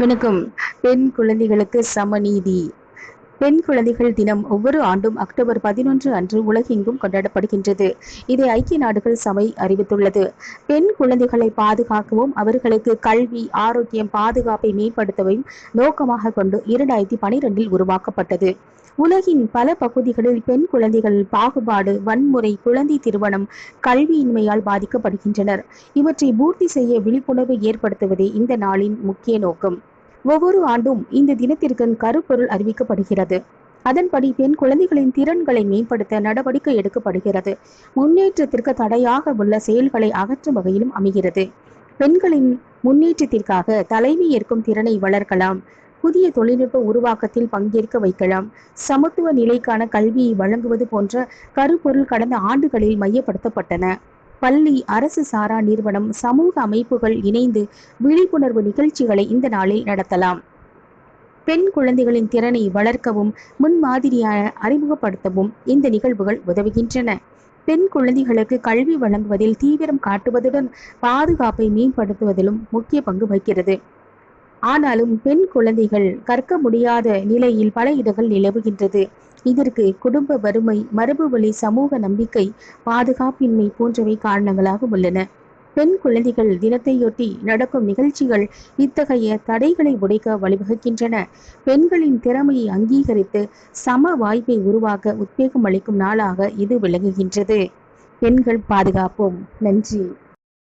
வணக்கம் பெண் குழந்தைகளுக்கு சமநீதி. பெண் குழந்தைகள் தினம் ஒவ்வொரு ஆண்டும் அக்டோபர் பதினொன்று அன்று உலகெங்கும் கொண்டாடப்படுகின்றது. இதை ஐக்கிய நாடுகள் சபை அறிவித்துள்ளது. பெண் குழந்தைகளை பாதுகாக்கவும் அவர்களுக்கு கல்வி ஆரோக்கியம் பாதுகாப்பை மேம்படுத்தவும் நோக்கமாக கொண்டு இரண்டாயிரத்தி பனிரெண்டில் உருவாக்கப்பட்டது. உலகின் பல பகுதிகளில் பெண் குழந்தைகள் பாகுபாடு வன்முறை குழந்தை திருமணம் கல்வியின்மையால் பாதிக்கப்படுகின்றனர். இவற்றை பூர்த்தி செய்ய விழிப்புணர்வு ஏற்படுத்துவதே இந்த நாளின் முக்கிய நோக்கம். ஒவ்வொரு ஆண்டும் இந்த தினத்திற்கு கருப்பொருள் அறிவிக்கப்படுகிறது. அதன்படி பெண் குழந்தைகளின் திறன்களை மேம்படுத்த நடவடிக்கை எடுக்கப்படுகிறது. முன்னேற்றத்திற்கு தடையாக உள்ள செயல்களை அகற்றும் வகையிலும் அமைகிறது. பெண்களின் முன்னேற்றத்திற்காக தலைமை ஏற்கும் திறனை வளர்க்கலாம். புதிய தொழில்நுட்ப உருவாக்கத்தில் பங்கேற்க வைக்கலாம். சமத்துவ நிலைக்கான கல்வியை வழங்குவது போன்ற கருப்பொருள் கடந்த ஆண்டுகளில் மையப்படுத்தப்பட்டன. பள்ளி அரசு சாரா நிறுவனம் சமூக அமைப்புகள் இணைந்து விழிப்புணர்வு நிகழ்ச்சிகளை இந்த நாளில் நடத்தலாம். பெண் குழந்தைகளின் திறனை வளர்க்கவும் முன்மாதிரியான அறிமுகப்படுத்தவும் இந்த நிகழ்வுகள் உதவுகின்றன. பெண் குழந்தைகளுக்கு கல்வி வழங்குவதில் தீவிரம் காட்டுவதுடன் பாதுகாப்பை மேம்படுத்துவதிலும் முக்கிய பங்கு வகிக்கிறது. ஆனாலும் பெண் குழந்தைகள் கற்க முடியாத நிலையில் பல இடங்கள் நிலவுகின்றது. இதற்கு குடும்ப வறுமை மரபு வழி சமூக நம்பிக்கை பாதுகாப்பின்மை போன்றவை காரணங்களாக உள்ளன. பெண் குழந்தைகள் தினத்தையொட்டி நடக்கும் நிகழ்ச்சிகள் இத்தகைய தடைகளை உடைக்க வழிவகுக்கின்றன. பெண்களின் திறமையை அங்கீகரித்து சம வாய்ப்பை உருவாக்க உத்வேகம் அளிக்கும் நாளாக இது விளங்குகின்றது. பெண்கள் பாதுகாப்போம். நன்றி.